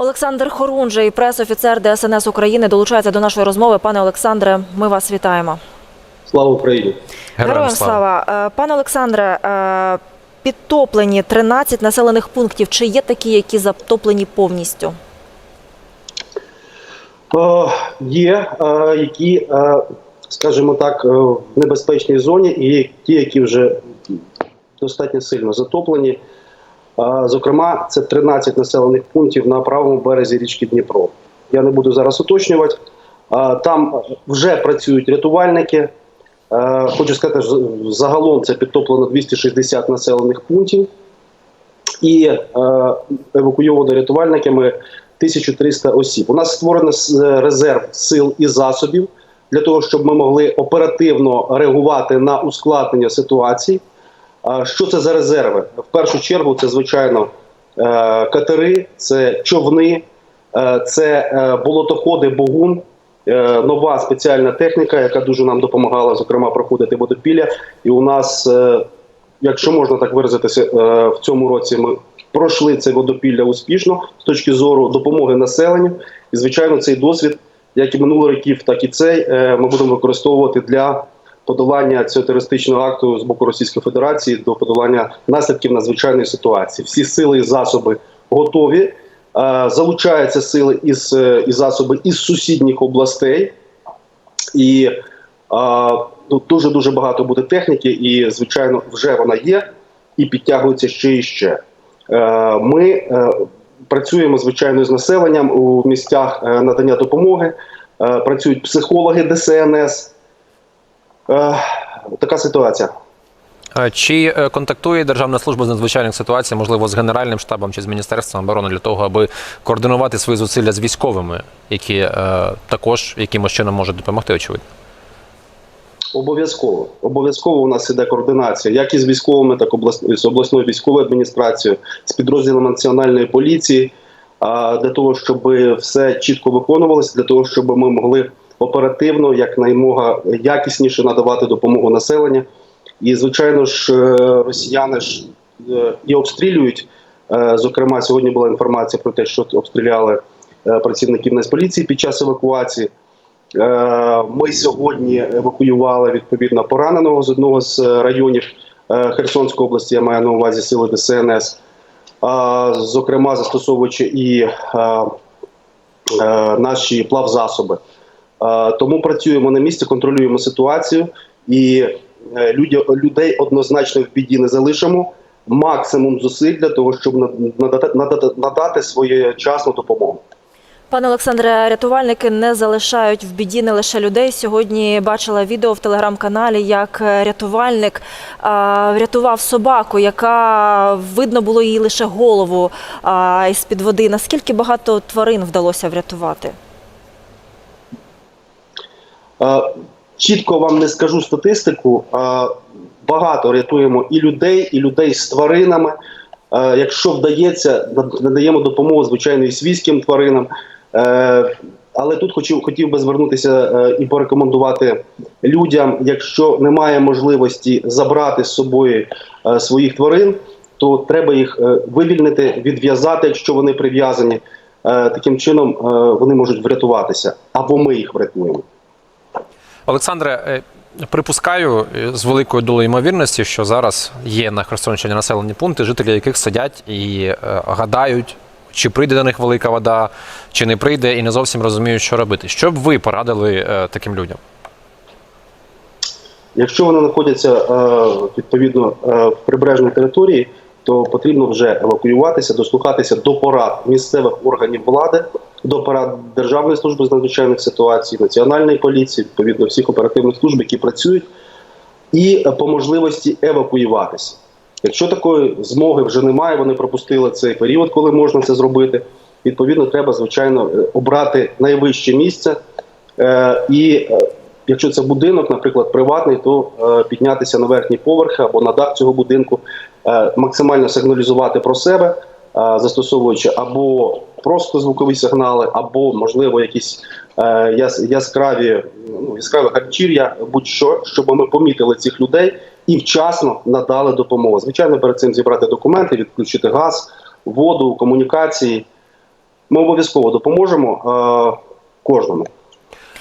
Олександр Хорунжий, прес-офіцер ДСНС України, долучається до нашої розмови. Пане Олександре, ми вас вітаємо. Слава Україні! Героям слава. Е, Пане Олександре, е, підтоплені 13 населених пунктів. Чи є такі, які затоплені повністю? Е, є, які, скажімо так, в небезпечній зоні, і ті, які вже достатньо сильно затоплені. Зокрема, це 13 населених пунктів на правому березі річки Дніпро. Я не буду зараз уточнювати. Там вже працюють рятувальники. Хочу сказати, що загалом це підтоплено 260 населених пунктів. і евакуйовано рятувальниками 1300 осіб. У нас створений с- резерв сил і засобів для того, щоб ми могли оперативно реагувати на ускладнення ситуації. Що це за резерви? В першу чергу, це звичайно е, катери, це човни, е, це е, болотоходи Богун, нова спеціальна техніка, яка дуже нам допомагала, зокрема, проходити водопілля. І у нас, якщо можна так виразитися, в цьому році ми пройшли це водопілля успішно з точки зору допомоги населенню. І, звичайно, цей досвід, як і минулих років, так і цей, ми будемо використовувати для подолання цього терористичного акту з боку Російської Федерації до подолання наслідків надзвичайної ситуації. Всі сили і засоби готові. Е, Залучаються сили із, е, і засоби із сусідніх областей. І ну, дуже дуже багато буде техніки, і звичайно, вже вона є, і підтягується ще і ще. Е, Ми е, працюємо звичайно з населенням у місцях е, надання допомоги. Е, Працюють психологи ДСНС. Е, Така ситуація. Е, Чи е, контактує Державна служба з надзвичайних ситуацій, можливо, з Генеральним штабом чи з Міністерством оборони для того, аби координувати свої зусилля з військовими, які е, також якимось чином можуть допомогти, очевидно? Обов'язково. Обов'язково у нас іде координація, як із військовими, так і з обласною військовою адміністрацією, з підрозділами національної поліції, для того, щоб все чітко виконувалося, для того, щоб ми могли оперативно, якнаймога якісніше надавати допомогу населенню. І, звичайно ж, е, росіяни ж е, і обстрілюють. Е, Зокрема, сьогодні була інформація про те, що обстріляли працівників Нацполіції під час евакуації. Ми сьогодні евакуювали відповідно пораненого з одного з районів Херсонської області. Я маю на увазі сили ДСНС, зокрема застосовуючи і наші плавзасоби. Е, Тому працюємо на місці, контролюємо ситуацію і е, людей однозначно в біді не залишимо. Максимум зусиль для того, щоб надати, надати, надати своєчасну допомогу. Пане Олександре, рятувальники не залишають в біді не лише людей. Сьогодні бачила відео в телеграм-каналі, як рятувальник а, врятував собаку, яка видно було їй лише голову а, із під води. Наскільки багато тварин вдалося врятувати? Чітко вам не скажу статистику. Багато рятуємо і людей, і людей з тваринами. Якщо вдається, надаємо допомогу звичайно і свійським тваринам. Е, Але тут хотів, хотів би звернутися е, і порекомендувати людям, якщо немає можливості забрати з собою е, своїх тварин, то треба їх вивільнити, відв'язати, якщо вони прив'язані. Таким чином вони можуть врятуватися, або ми їх врятуємо. Олександре, е, припускаю е, з великою долею ймовірності, що зараз є на Херсонщині населені пункти, жителі яких сидять і е, гадають, чи прийде до них велика вода, чи не прийде, і не зовсім розуміють, що робити. Що б ви порадили таким людям? Якщо вони знаходяться відповідно в прибережній території, то потрібно вже евакуюватися, дослухатися до порад місцевих органів влади, до порад Державної служби з надзвичайних ситуацій, національної поліції, відповідно всіх оперативних служб, які працюють, і е, по можливості евакуюватися. Якщо такої змоги вже немає, вони пропустили цей період, коли можна це зробити. Відповідно, треба звичайно е, обрати найвище місце е, і. Якщо це будинок, наприклад, приватний, то піднятися на верхній поверх або на дах цього будинку, максимально сигналізувати про себе, е, застосовуючи або просто звукові сигнали, або можливо якісь е, яскраві ну, яскраве ганчір'я, будь-що, щоб ми помітили цих людей і вчасно надали допомогу. Звичайно, перед цим зібрати документи, відключити газ, воду, комунікації. ми обов'язково допоможемо е, кожному.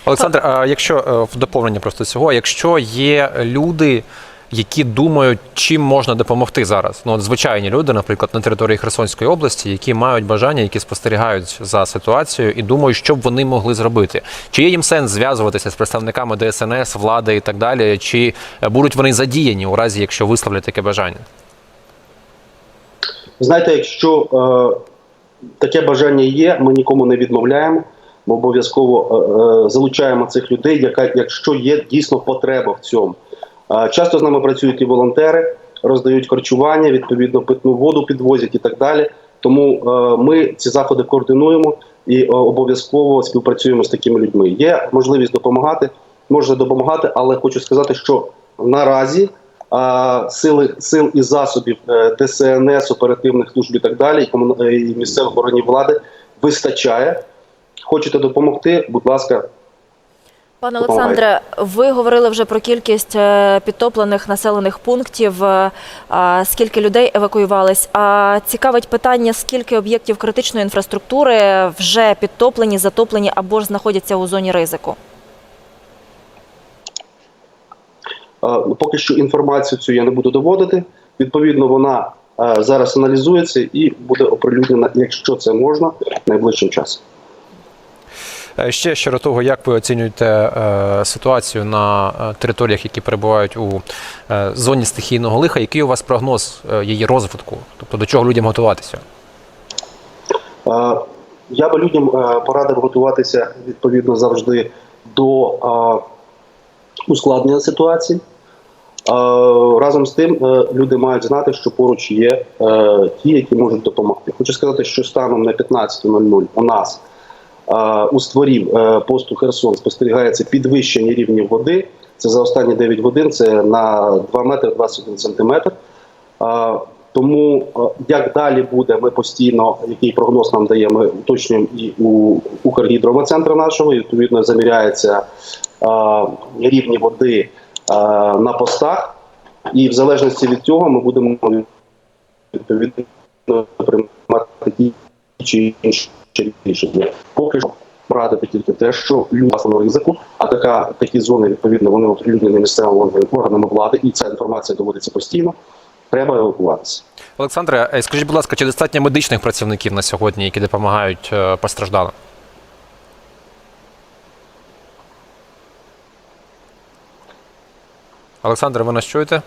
Олександр, а якщо е, в доповнення просто цього, якщо є люди, які думають, чим можна допомогти зараз, ну от звичайні люди, наприклад, на території Херсонської області, які мають бажання, які спостерігають за ситуацією і думають, що б вони могли зробити, чи є їм сенс зв'язуватися з представниками ДСНС, влади і так далі, чи е, будуть вони задіяні у разі, якщо висловлять таке бажання? Знаєте, якщо е, таке бажання є, ми нікому не відмовляємо. Ми обов'язково е, е, залучаємо цих людей, яка, якщо є дійсно потреба в цьому. Часто з нами працюють і волонтери, роздають харчування, відповідно питну воду підвозять і так далі. Тому е, ми ці заходи координуємо і е, обов'язково співпрацюємо з такими людьми. Є можливість допомагати, можна допомагати, але хочу сказати, що наразі сили сил і засобів е, ДСНС, оперативних служб і так далі, і місцевих органів влади вистачає. Хочете допомогти? Будь ласка, Пане Олександре, ви говорили вже про кількість е, підтоплених населених пунктів, е, скільки людей евакуювались. А цікавить питання, скільки об'єктів критичної інфраструктури вже підтоплені, затоплені або ж знаходяться у зоні ризику? Е, ну, Поки що інформацію цю я не буду доводити. Відповідно, вона зараз аналізується і буде оприлюднена, якщо це можна, найближчим часом. Е, Ще щодо того, як ви оцінюєте е, ситуацію на е, територіях, які перебувають у зоні стихійного лиха, який у вас прогноз її розвитку? Тобто до чого людям готуватися? Я би людям порадив готуватися відповідно завжди до ускладнення ситуації. Разом з тим, люди мають знати, що поруч є ті, які можуть допомогти. Хочу сказати, що станом на 15.00 у нас у створів е, посту Херсон спостерігається підвищення рівнів води. Це за останні 9 годин, це на 2 метри 21 сантиметр. Тому як далі буде, ми постійно, який прогноз нам дає, ми уточнюємо і у Укргідрометцентру нашого, і відповідно заміряються е, рівні води на постах. І в залежності від цього ми будемо відповідно приймати ті чи інші рішення. Поки що радити тільки те, що люди власного ризику, а така такі зони відповідно вони оприлюднені місцевими органами влади, і ця інформація доводиться постійно. Треба евакуватися. Олександре, е, скажіть, будь ласка, чи достатньо медичних працівників на сьогодні, які допомагають е, постраждалим? Олександре, ви нас чуєте?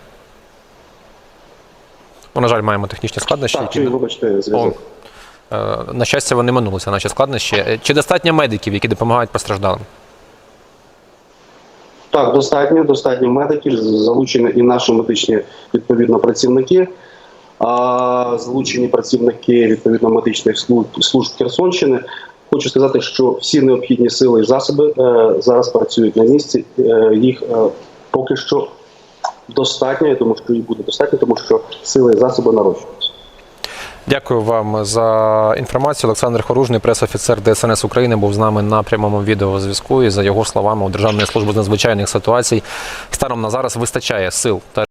Ну, на жаль, маємо технічні складнощі. Так, які... чи вибачте, зв'язок. Е, На щастя, вони минулися, наші складнощі. Е, Чи достатньо медиків, які допомагають постраждалим? Так, достатньо, достатньо медиків, залучені і наші медичні відповідно працівники, а залучені працівники відповідно медичних служб, служб Херсонщини. Хочу сказати, що всі необхідні сили і засоби е, зараз працюють на місці. Е, їх е, поки що достатньо, думаю, що їх буде достатньо, тому що сили і засоби нарощуються. Дякую вам за інформацію. Олександр Хоружний, прес-офіцер ДСНС України, був з нами на прямому відеозв'язку. І за його словами, у Державної служби з надзвичайних ситуацій станом на зараз вистачає сил та